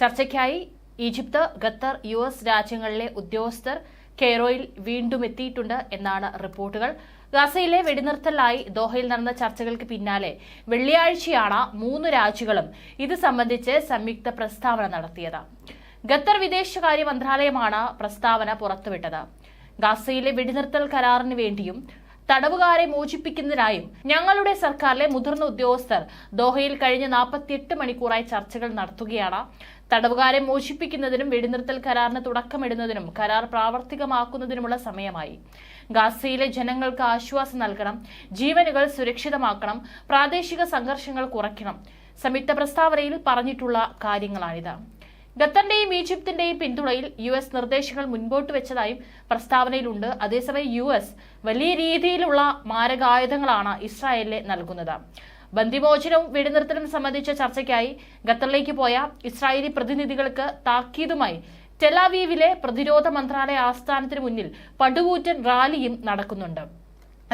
ചർച്ചയ്ക്കായി Egypt Qatar U S രാജ്യങ്ങളിലെ ഉദ്യോഗസ്ഥർ കെയ്റോയിൽ വീണ്ടും എത്തിയിട്ടുണ്ട് എന്നാണ് റിപ്പോർട്ടുകൾ. ഗസയിലെ വെടിനിർത്തലായി ദോഹയിൽ നടന്ന ചർച്ചകൾക്ക് പിന്നാലെ വെള്ളിയാഴ്ചയാണ് മൂന്ന് രാജ്യങ്ങളും ഇത് സംബന്ധിച്ച് സംയുക്ത പ്രസ്താവന നടത്തിയത്. ഖത്തർ വിദേശകാര്യ മന്ത്രാലയമാണ് പ്രസ്താവന പുറത്തുവിട്ടത്. ഗസയിലെ വെടിനിർത്തൽ കരാറിന് വേണ്ടിയും തടവുകാരെ മോചിപ്പിക്കുന്നതിനായും ഞങ്ങളുടെ സർക്കാരിലെ മുതിർന്ന ഉദ്യോഗസ്ഥർ ദോഹയിൽ കഴിഞ്ഞ നാൽപ്പത്തിയെട്ട് മണിക്കൂറായി ചർച്ചകൾ നടത്തുകയാണ്. തടവുകാരെ മോചിപ്പിക്കുന്നതിനും വെടിനിർത്തൽ കരാറിന് തുടക്കമിടുന്നതിനും കരാർ പ്രാവർത്തികമാക്കുന്നതിനുമുള്ള സമയമായി. ഗാസയിലെ ജനങ്ങൾക്ക് ആശ്വാസം നൽകണം ജീവനുകൾ സുരക്ഷിതമാക്കണം പ്രാദേശിക സംഘർഷങ്ങൾ കുറയ്ക്കണം. സംയുക്ത പ്രസ്താവനയിൽ പറഞ്ഞിട്ടുള്ള കാര്യങ്ങളാണിത്. ഖത്തറിന്റെയും ഈജിപ്തിന്റെയും പിന്തുണയിൽ യു എസ് നിർദ്ദേശങ്ങൾ മുൻപോട്ട് വെച്ചതായും പ്രസ്താവനയിലുണ്ട്. അതേസമയം യു എസ് വലിയ രീതിയിലുള്ള മാരകായുധങ്ങളാണ് ഇസ്രായേലിന് നൽകുന്നത്. ബന്ദിമോചനവും വെടിനിർത്തലും സംബന്ധിച്ച ചർച്ചയ്ക്കായി ഖത്തറിലേക്ക് പോയ ഇസ്രായേലി പ്രതിനിധികൾക്ക് താക്കീതുമായി ടെലാവീവിലെ പ്രതിരോധ മന്ത്രാലയ ആസ്ഥാനത്തിന് മുന്നിൽ പടുകൂറ്റൻ റാലിയും നടക്കുന്നുണ്ട്.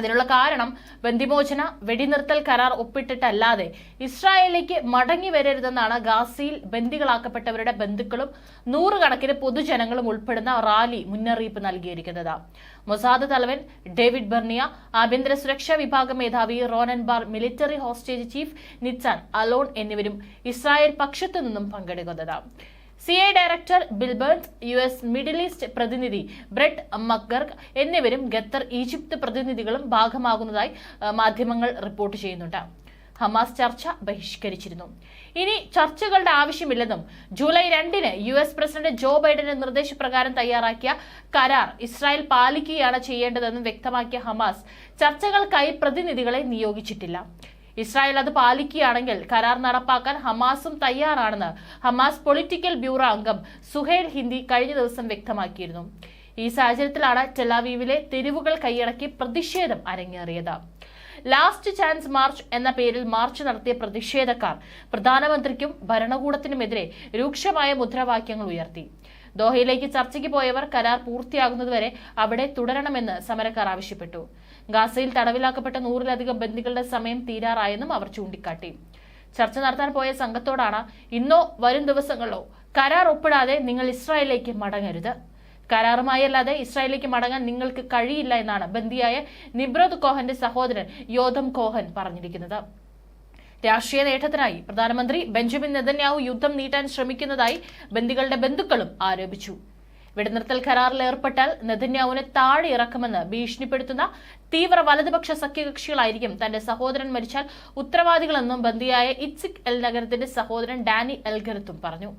അതിനുള്ള കാരണം ബന്ദിമോചന വെടിനിർത്തൽ കരാർ ഒപ്പിട്ടിട്ടല്ലാതെ ഇസ്രായേലിലേക്ക് മടങ്ങി വരരുതെന്നാണ് ഗാസയിൽ ബന്ദികളാക്കപ്പെട്ടവരുടെ ബന്ധുക്കളും നൂറുകണക്കിന് പൊതുജനങ്ങളും ഉൾപ്പെടുന്ന റാലി മുന്നറിയിപ്പ് നൽകിയിരിക്കുന്നത്. മൊസാദ് തലവൻ ഡേവിഡ് ബെർണിയ ആഭ്യന്തര സുരക്ഷാ വിഭാഗം മേധാവി Ronen Bar military hostage chief Nitzan Alon എന്നിവരും ഇസ്രായേൽ പക്ഷത്തു നിന്നും പങ്കെടുക്കുന്നത്. C I director Bill Burns U S Middle East പ്രതിനിധി ബ്രെഡ് മക്ഗർഗ് എന്നിവരും ഖത്തർ ഈജിപ്ത് പ്രതിനിധികളും ഭാഗമാകുന്നതായി മാധ്യമങ്ങൾ റിപ്പോർട്ട് ചെയ്യുന്നുണ്ട്. ഹമാസ് ചർച്ച ബഹിഷ്കരിച്ചിരുന്നു. ഇനി ചർച്ചകളുടെ ആവശ്യമില്ലെന്നും ജൂലൈ രണ്ടിന് യു എസ് പ്രസിഡന്റ് ജോ ബൈഡന്റെ നിർദ്ദേശപ്രകാരം തയ്യാറാക്കിയ കരാർ ഇസ്രായേൽ പാലിക്കുകയാണ് ചെയ്യേണ്ടതെന്നും വ്യക്തമാക്കിയ ഹമാസ് ചർച്ചകൾക്കായി പ്രതിനിധികളെ നിയോഗിച്ചിട്ടില്ല. ഇസ്രായേൽ അത് പാലിക്കുകയാണെങ്കിൽ കരാർ നടപ്പാക്കാൻ ഹമാസും തയ്യാറാണെന്ന് ഹമാസ് പൊളിറ്റിക്കൽ ബ്യൂറോ അംഗം സുഹേൽ ഹിന്ദി കഴിഞ്ഞ ദിവസം വ്യക്തമാക്കിയിരുന്നു. ഈ സാഹചര്യത്തിലാണ് ടെലാവീവിലെ തെരുവുകൾ കൈയടക്കി പ്രതിഷേധം അരങ്ങേറിയത്. ലാസ്റ്റ് ചാൻസ് മാർച്ച് എന്ന പേരിൽ മാർച്ച് നടത്തിയ പ്രതിഷേധക്കാർ പ്രധാനമന്ത്രിക്കും ഭരണകൂടത്തിനുമെതിരെ രൂക്ഷമായ മുദ്രാവാക്യങ്ങൾ ഉയർത്തി. ദോഹയിലേക്ക് ചർച്ചയ്ക്ക് പോയവർ കരാർ പൂർത്തിയാകുന്നതുവരെ അവിടെ തുടരണമെന്ന് സമരക്കാർ ആവശ്യപ്പെട്ടു. ഗാസയിൽ തടവിലാക്കപ്പെട്ട നൂറിലധികം ബന്ദികളുടെ സമയം തീരാറായെന്നും അവർ ചൂണ്ടിക്കാട്ടി. ചർച്ച നടത്താൻ പോയ സംഘത്തോടാണ് ഇന്നോ വരും ദിവസങ്ങളിലോ കരാർ ഒപ്പിടാതെ നിങ്ങൾ ഇസ്രായേലിലേക്ക് മടങ്ങരുത്. കരാറുമായി അല്ലാതെ ഇസ്രായേലിലേക്ക് മടങ്ങാൻ നിങ്ങൾക്ക് കഴിയില്ല എന്നാണ് ബന്ദിയായ നിബ്രത് കോഹന്റെ സഹോദരൻ യോധം കോഹൻ പറഞ്ഞിരിക്കുന്നത്. രാഷ്ട്രീയ നേട്ടത്തിനായി പ്രധാനമന്ത്രി ബെഞ്ചമിൻ നെതന്യാഹു യുദ്ധം നീട്ടാൻ ശ്രമിക്കുന്നതായി ബന്ദികളുടെ ബന്ധുക്കളും ആരോപിച്ചു. വെടിനിർത്തൽ കരാറിൽ ഏർപ്പെട്ടാൽ നെതന്യാവിനെ താഴെ ഇറക്കുമെന്ന് ഭീഷണിപ്പെടുത്തുന്ന തീവ്ര വലതുപക്ഷ സഖ്യകക്ഷികളായിരിക്കും തന്റെ സഹോദരൻ മരിച്ചാൽ ഉത്തരവാദികളെന്നും ബന്ദിയായ ഇറ്റ്സിക് എൽ നഗരത്തിന്റെ സഹോദരൻ ഡാനി എൽഗരത്തും പറഞ്ഞു.